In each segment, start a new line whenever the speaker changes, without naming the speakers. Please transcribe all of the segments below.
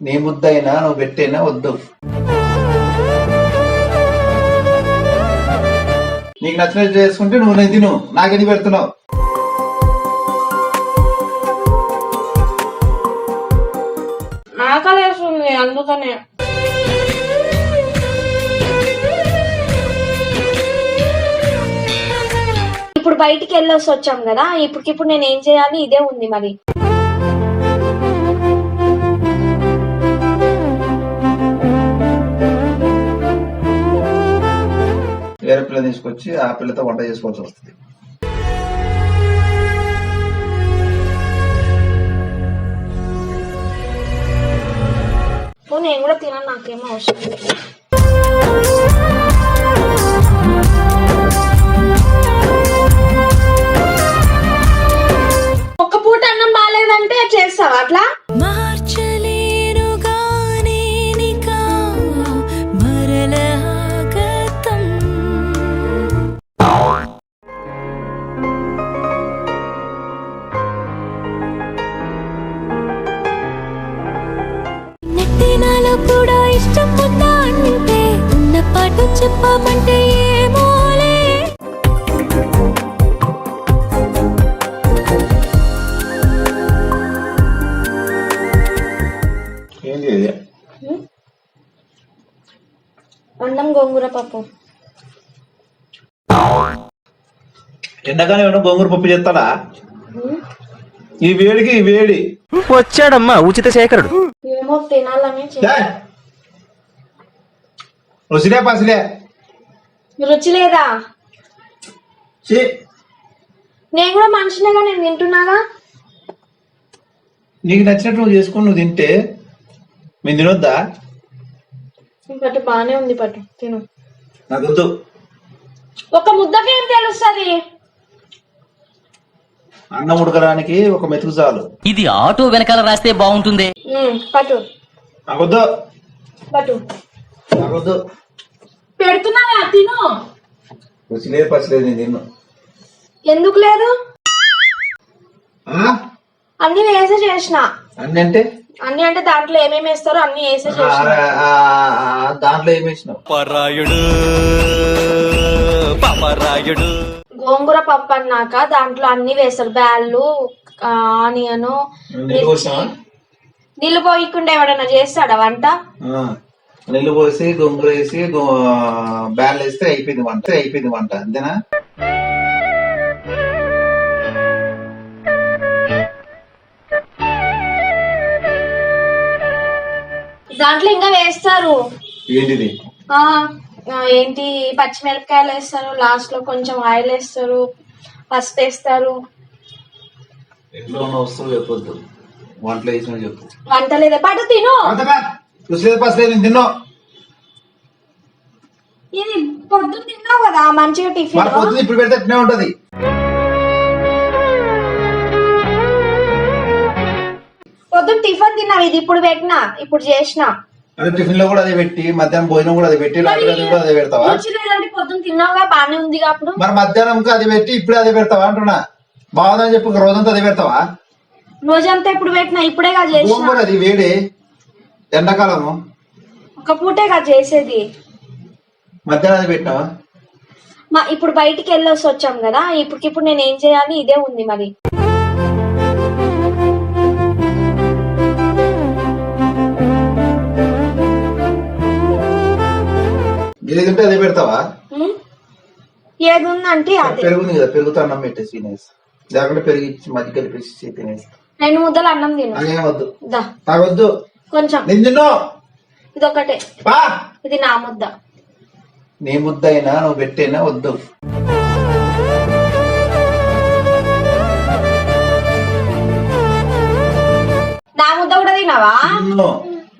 నీ ముద్దైనా నువ్వు పెట్టైనా వద్దు. నీకు నచ్చినట్టు చేసుకుంటే నువ్వు నేను తిను. నాకెందుకు పెడుతున్నావు?
ఆకలేస్తుంది అందుకనే. ఇప్పుడు బయటికి వెళ్ళొసి వచ్చాం కదా ఇప్పటికిప్పుడు నేను ఏం చేయాలి? ఇదే ఉంది మరి.
వేరే పిల్ల తీసుకొచ్చి ఆ పిల్లతో వంట చేసుకోవాల్సి వస్తుంది.
నేను కూడా తినాను నాకేమో అవసరం
చెప్పమంటే ఏమోలే
ఏంది ఇది
అన్నం గోంగూర పప్పు.
ఎండగానే ఏమన్నా గోంగూర పప్పు చేస్తాడా? ఈ వేడికి ఈ వేడి.
వచ్చాడమ్మా ఉచిత శేఖరుడు.
ఏమో తినాలని!
రుచిలే పసిలే.
రుచి లేదా
ఛీ!
నేను కూడా మనిషినేగా నేను తింటున్నాగా?
నీకు నచ్చినట్టు నువ్వు చేసుకుని నువ్వు తింటే మేము తినొద్దా?
పట్టు బాగానే ఉంది పట్టు తిను.
నాకు వద్దు.
ఒక ముద్దకి ఏం తెలుస్తుంది?
అన్నం ఉడకడానికి ఒక మెతుకు చాలు.
ఇది ఆటో వెనకాల రాస్తే బాగుంటుంది.
పట్టు.
నాకు వద్దు.
పట్టు.
నాకు వద్దు
పెడుతున్నావా? తిను.
రుచి లేదు పసిలేదు నేను తిన్ను.
ఎందుకు లేదు? అన్ని వేసే చేసిన.
అన్ని అంటే?
అన్ని అంటే దాంట్లో ఏమేమి వేస్తారో అన్ని వేసే చేసిన.
దాంట్లో ఏమి వేసినావు?
పరాయుడు పాపరాయుడు.
గోంగూర పప్పు అన్నాక దాంట్లో అన్ని వేస్తారు. బ్యాళ్ళు ఆనియన్
నీళ్ళు పోసినావా?
నీళ్ళు పోయకుండా ఎవడన్నా చేస్తాడా వంట?
ఆ. నీళ్ళు పోసి గొంగుర వేసి బ్యాల్ వేస్తే అయిపోయింది వంట. అయిపోయింది వంట. అంతేనా?
దాంట్లో ఇంకా వేస్తారు.
ఏంటిది?
ఆ ఆ, ఏంటి పచ్చిమిరపకాయలు వేస్తారు. లాస్ట్లో కొంచెం ఆయిల్ వేస్తారు. పసుపు వేస్తారు.
ఎట్లా ఉన్న వస్తువు చెప్పొద్దు. వంటలో వేసిన చెప్పు.
వంట లేదా? పట్టు తిను.
లేదు పసిలేదు నేను తిన్నావు
ఇది పొద్దున్న తిన్నావు కదా మంచిగా టిఫిన్
మన పొద్దున ఇప్పుడు పెడితే అట్నే ఉంటది.
పొద్దున్న టిఫిన్ తిన్నావు ఇది ఇప్పుడు పెట్టినా ఇప్పుడు చేసిన?
అదే టిఫిన్లో కూడా అదే పెట్టి మధ్యాహ్నం భోజనం కూడా అదే పెట్టి రాత్రి అది కూడా అదే పెడతావా?
రుచి లేదంటే పొద్దున్న తిన్నావుగా బానే ఉంది అప్పుడు?
మరి మధ్యాహ్నం అది పెట్టి ఇప్పుడే అదే పెడతావా అంటున్నా? బాగుందని చెప్పి ఒక రోజంతా అదే పెడతావా?
రోజంతా ఇప్పుడు పెట్టినా ఇప్పుడేగా చేసిన?
గోంగూర అది వేడి. ఎండాకాలము?
ఒక పూటేగా చేసేది.
మధ్యాహ్నం అది పెట్టినావా
మా ఇప్పుడు బయటికి వెళ్ళొసి వచ్చాం కదా ఇప్పటికిప్పుడు నేను ఏం చేయాలి? ఇదే ఉంది మరి.
ఏది అదే పెడతావా?
ఏది ఉందంటే అదే.
పెరుగుంది కదా పెరుగుతో అన్నం పెట్టేసి తినేసి లేకుంటే పెరుగు మధ్య కలిపేసి తినేసి
రెండు ముద్దలు అన్నం తిను.
నాకేం వద్దు.
దా.
వద్దు
కొంచెం. ఇది ఒకటే ఇది నా ముద్ద.
నీ ముద్ద అయినా నువ్వు పెట్టైనా వద్దు.
నా ముద్ద కూడా తినవా
నిన్ను.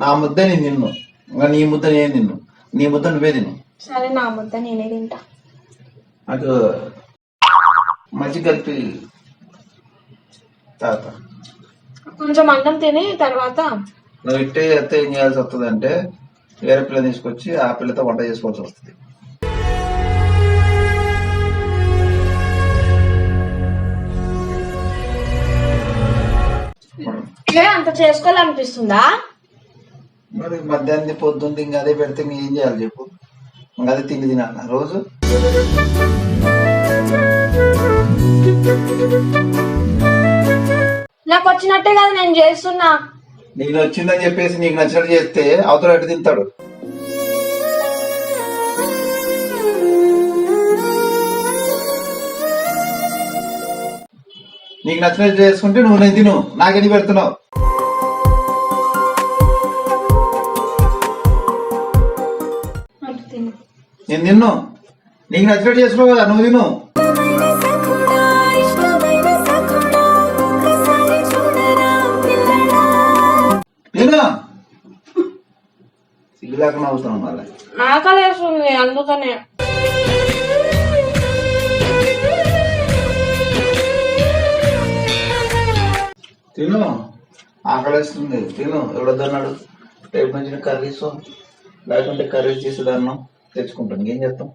నా ముద్ద నేను తిన్ను. ఇంకా నీ ముద్ద నేను తిన్ను. నీ ముద్ద నువ్వే తిను.
సరే నా ముద్ద నేనే తింటా.
నాకు మజ్జిగ కలిపి తాత.
కొంచెం అన్నం తిని తర్వాత
నువ్వు ఇట్టే ఎత్తే ఏం చేయాల్సి వస్తుంది అంటే వేరే పిల్ల తీసుకొచ్చి ఆ పిల్లతో వంట చేసుకోవాల్సి వస్తుంది.
అంత చేసుకోవాలనిపిస్తుందా?
మరి మధ్యాహ్నం పొద్దున్న ఇంకా అదే పెడితే ఇంక ఏం చేయాలి చెప్పు. ఇంకా అదే తిండి తినాలి రోజు?
నాకు వచ్చినట్టే కదా నేను చేస్తున్నా.
నీకు నచ్చిందని చెప్పేసి నీకు నచ్చినట్టు చేస్తే అవతల ఎటు తింటాడు. నీకు నచ్చినట్టు చేసుకుంటే నువ్వు నేను తిను. నాకెన్ని పెడుతున్నావు? నేను తిన్ను. నీకు నచ్చినట్టు చేసుకున్నావు కదా నువ్వు తిను. తిను సిగ్గు లేకుండా అవుతున్నావు మళ్ళీ
ఆకలేస్తుంది అందుకనే.
తిను ఆకలిస్తుంది. తిను ఎవడొద్దన్నాడు? రేపు నుంచి కర్రీస్ లేకుంటే కర్రీస్ చేసేదాన్ని తెచ్చుకుంటాను. ఏం చేస్తాం?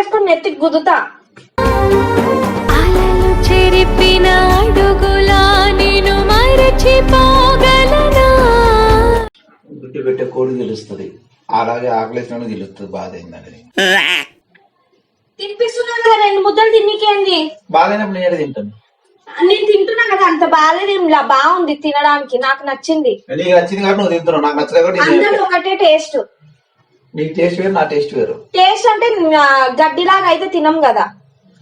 వేసుకొని నెత్తికి గుద్దుతా.
అలలు చెరిపిన అడుగులా నేను మరచిపోగలనా
గుడ్డు పెట్టే కోడి తెలుస్తుంది అలాగే ఆకలేసిన తెలుస్తుంది బాధ ఏందని
తినిపిస్తున్నా కదా రెండు ముద్దలు తిన్నికేంది?
నేను ఏడ తింటాను?
నేను తింటున్నా కదా అంత బాగాలేదు బాగుంది తినడానికి నాకు నచ్చింది.
నీకు నచ్చింది కాబట్టి నువ్వు తింటున్నావు నాకు నచ్చలేదు
అందరూ ఒకటే టేస్ట్.
నీకు టేస్ట్ వేరు నా టేస్ట్ వేరు.
టేస్ట్ అంటే ఆ, గడ్డిలాగా అయితే తినం కదా.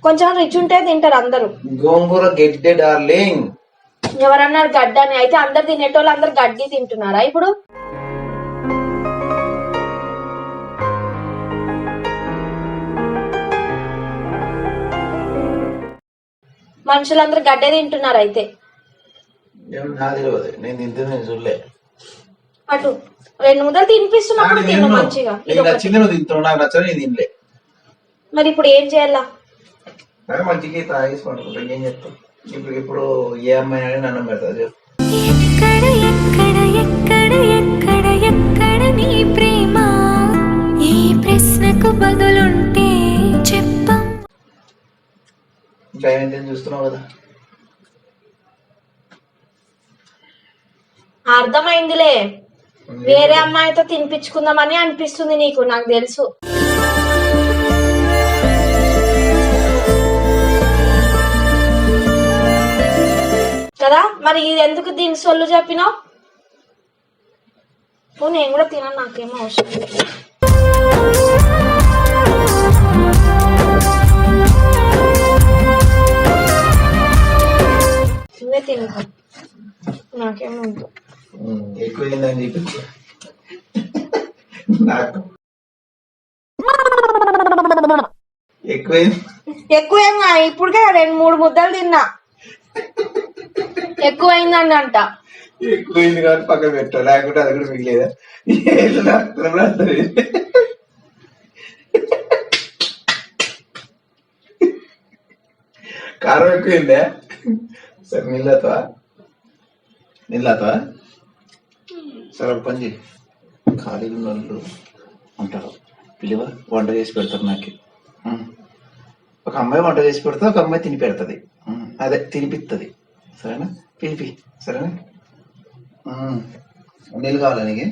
కొంచెం రుచి ఉంటే తింటారు అందరూ.
గోంగూర గెడ్డే డార్లింగ్
ఎవరన్నారు గడ్డి అని అయితే అందరు తినేటోళ్ళు అందరు గడ్డి తింటున్నారా ఇప్పుడు? మనుషులందరూ గడ్డే తింటున్నారు అయితే.
నాకు తెలియదు నేను తింటే నేను చూడలే.
అటు. రెండు ముద్దలు తినిపిస్తున్నప్పుడు తిను మంచిగా. ఇది
నీకు. నచ్చింది నువ్వు తింటున్నావు నాకు నచ్చని నేను తినలే.
మరి ఇప్పుడు ఏం చేయాలా?
మంచిగా తాగేసి పడుకుంటా ఏం చెప్తావు ఇప్పుడు ఇప్పుడు ఏ అమ్మాయి అని నన్ను పెడతా చెప్పు.
ఎక్కడ ఎక్కడ ఎక్కడ ఎక్కడ ఎక్కడ నీ ప్రేమ? ఈ ప్రశ్నకు బదులుంటే చెప్పం.
ఇంకా చూస్తున్నావు కదా?
అర్థమైందిలే. వేరే అమ్మాయితో తినిపించుకుందామని అనిపిస్తుంది నీకు నాకు తెలుసు. కదా మరి ఇది ఎందుకు దీని సొల్లు చెప్పినావు? పో నేను కూడా తినను నాకేమో అవసరం లేదు. నువ్వే తినుకో నాకేమో
ఉంటుంది ఎక్కువైందని చెప్పి నాకు ఎక్కువైంది
ఎక్కువేం కాదు, ఇప్పుడుకే రెండు మూడు ముద్దలు తిన్నా. ఎక్కువైందని అంట
ఎక్కువైంది కాబట్టి పక్కన పెట్టా లేకుంటే అది కూడా మిగిలేదా? లేదు. కారం ఎక్కువైందే? సరే నీళ్ళతవా నీళ్ళతవా సరే ఒక పని చేయి. ఖాళీగా ఉన్న వాళ్ళు ఉంటారు. పిలువ వంట చేసి పెడతారు నాకు. ఒక అమ్మాయి వంట చేసి పెడితే ఒక అమ్మాయి తిని పెడుతుంది. అదే తినిపిస్తుంది సరేనా? పిలిపి సరేనా? నీళ్ళు కావాలా నీకు?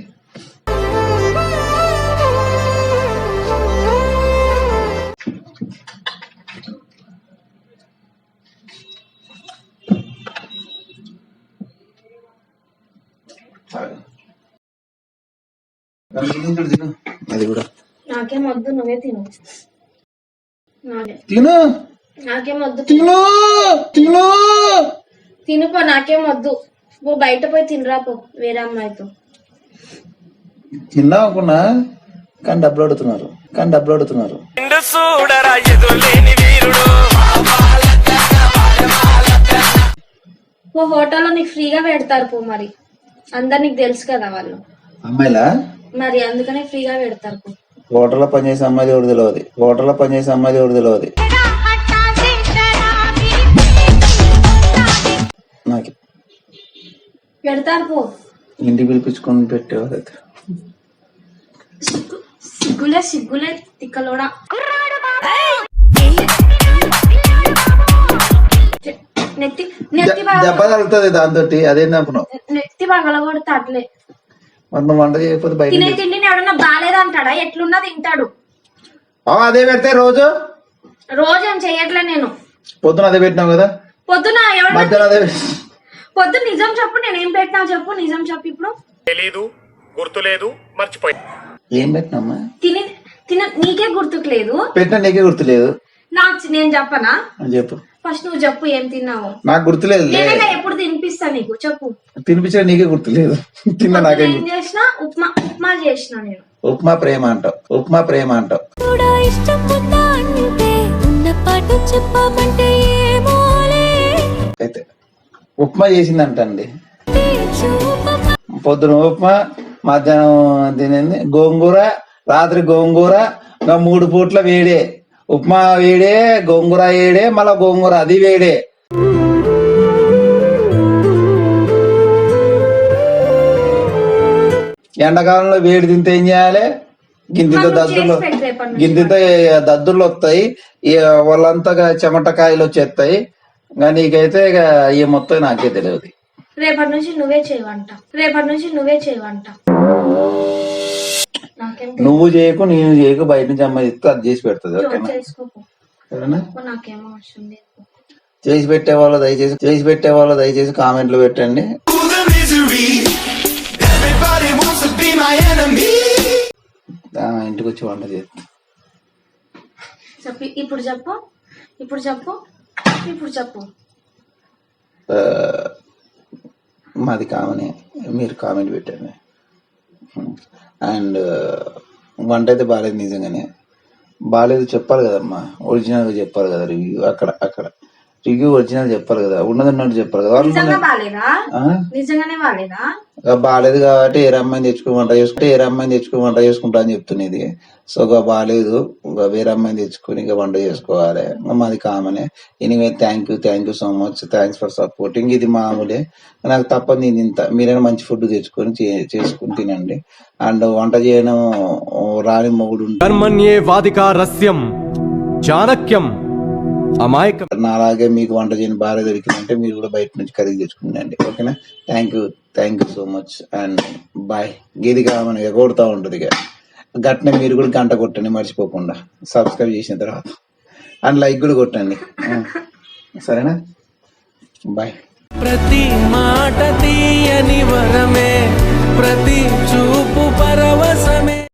తిను, తిను. అది కూడా.
నాకేం వద్దు నువ్వే తిను. నాకే.
తిను.
నాకేం వద్దు
తిను. తిను
తినుపో నాకేం వద్దు. ఓ బయట పోయి తినరా పో వేరే అమ్మాయితో.
అనుకున్నా కానీ డబ్బులు అడుగుతున్నారు. కానీ డబ్బులు అడుగుతున్నారు.
ఓ హోటల్లో నీకు ఫ్రీగా పెడతారు పో మరి. అందరు నీకు తెలుసు కదా వాళ్ళు.
అమ్మాయిలా?
మరి అందుకనే ఫ్రీగా పెడతారు.
హోటల్లో పనిచేసే అమ్మాయి ఎవరు తెలియదు. హోటల్లో పనిచేసే అమ్మాయి ఎవరు తెలియదు. నాకు.
పెడతారు పో.
ఇంటికి పిలిపించుకొని పెట్టేవారు
సిగ్గులే సిగ్గులే తిక్కలోడా. నెత్తి నెత్తి
దెబ్బ తగులుతుంది దాంతో అదేంది అనుకున్నావు?
నెత్తి పగలగొడితే అట్లే
మరి నువ్వు వంట చేయకపోతే బయట
తినే తిండిని ఎవడన్నా బాగాలేదంటాడా ఎట్లున్నా తింటాడు.
అదే పెడితే రోజు?
రోజు ఏం చెయ్యట్లే నేను.
పొద్దున అదే పెట్టినావు కదా?
పొద్దున ఎవడన్నా
మధ్యాహ్నం అదే పెట్టి-
పొద్దున నిజం చెప్పు నేను ఏం పెట్టినా చెప్పు నిజం చెప్పు ఇప్పుడు.
తెలీదు గుర్తులేదు మర్చిపోయి
ఏం పెట్టినామ్మా
తిని తిన నీకే గుర్తుకు లేదు.
పెట్టినా నీకే గుర్తులేదు.
నాకు నేను చెప్పనా?
అని చెప్పు.
ఫస్ట్ నువ్వు చెప్పు ఏం తిన్నావు?
నాకు గుర్తులేదు
నేనే ఎప్పుడు తినిపిస్తా నీకు చెప్పు.
తినిపించిన నీకే గుర్తులేదు. తిన్నా నాకే
ఏం చేసినా ఉప్మా ఉప్మా చేసిన నేను.
ఉప్మా ప్రేమ అంటావు. ఉప్మా ప్రేమ అంటావు.
కూడా ఇష్టం ఉందా అంటే ఉన్న పాటు చెప్పమంటే ఏమోలే
అయితే ఉప్మా చేసిందంటండి. పొద్దున ఉప్మా మధ్యాహ్నం తినేది. గోంగూర రాత్రి గోంగూర ఇంకా మూడు పూట్ల వేడే. ఉప్మా వేడే గోంగూర వేడే మళ్ళా గోంగూర అది వేడే. ఎండాకాలంలో వేడి తింటే ఏం చేయాలి? గింతితో
మనం
దద్దులు
చేసి పెట్టు రేపటి నుంచి.
గింతితో దద్దులు వస్తాయి. వాళ్ళంతా చెమటకాయలు వచ్చేస్తాయి. ఇంకా నీకైతే ఇక ఈ మొత్తం నాకే తెలియదు.
రేపటి నుంచి నువ్వే చేయవంట. రేపటి నుంచి నువ్వే చేయవంట.
నువ్వు చేయకు నేను చేయకు బయట నుంచి అమ్మాయి ఇస్తే అది చేసి పెడుతుంది. ఓకేనా? సరేనా? చేసి పెట్టే వాళ్ళు దయచేసి చేసి పెట్టే వాళ్ళు దయచేసి కామెంట్లు పెట్టండి. ఇంటికి వచ్చి వంట చేస్తా.
చెప్పు ఇప్పుడు చెప్పు ఇప్పుడు చెప్పు ఇప్పుడు చెప్పు.
మాది కామనే మీరు కామెంట్ పెట్టండి. అండ్ వంట అయితే బాగాలేదు నిజంగానే బాగాలేదు చెప్పాలి కదమ్మా ఒరిజినల్గా చెప్పాలి కదా రివ్యూ అక్కడ అక్కడ రివ్యూ ఒరిజినల్ చెప్పాలి కదా ఉన్నది ఉన్నట్టు చెప్పాలి కదా?
నిజంగానే బాగాలేదా
బాగాలేదు కాబట్టి ఏ అమ్మాయిని తెచ్చుకుని వంట చేసుకుంటే ఏ అమ్మాయిని తెచ్చుకుని వంట చేసుకుంటా అని చెప్తున్నది. సో ఇక బాగాలేదు ఇక వేరే అమ్మాయిని తెచ్చుకుని ఇక వంట చేసుకోవాలి. మాది కామనే. Anyway thank you thank you so much thanks for supporting ఇది మామూలే. నాకు తప్పదు నేను ఇంత మీరైనా మంచి ఫుడ్ తెచ్చుకొని చేసుకుని తినండి. అండ్ వంట చేయడం రాని మొగుడు ఉంటే
కర్మణ్యే వాదికారస్యం చాణక్యం అమాయక.
నాలాగే మీకు వంట చేయని భార్య దొరికిందంటే మీరు కూడా బయట నుంచి ఖరీదు తెచ్చుకునండి ఓకేనా? Thank you thank you so much and bye గీదిగా మనం ఎగొడతా ఉంటుంది గట్న మీరు కూడా గంట కొట్టండి మర్చిపోకుండా. సబ్స్క్రైబ్ చేసిన తర్వాత. అండ్ లైక్ కూడా కొట్టండి. సరేనా? బాయ్
ప్రతి మాట తీయని వరమే ప్రతి చూపు పరవశమే.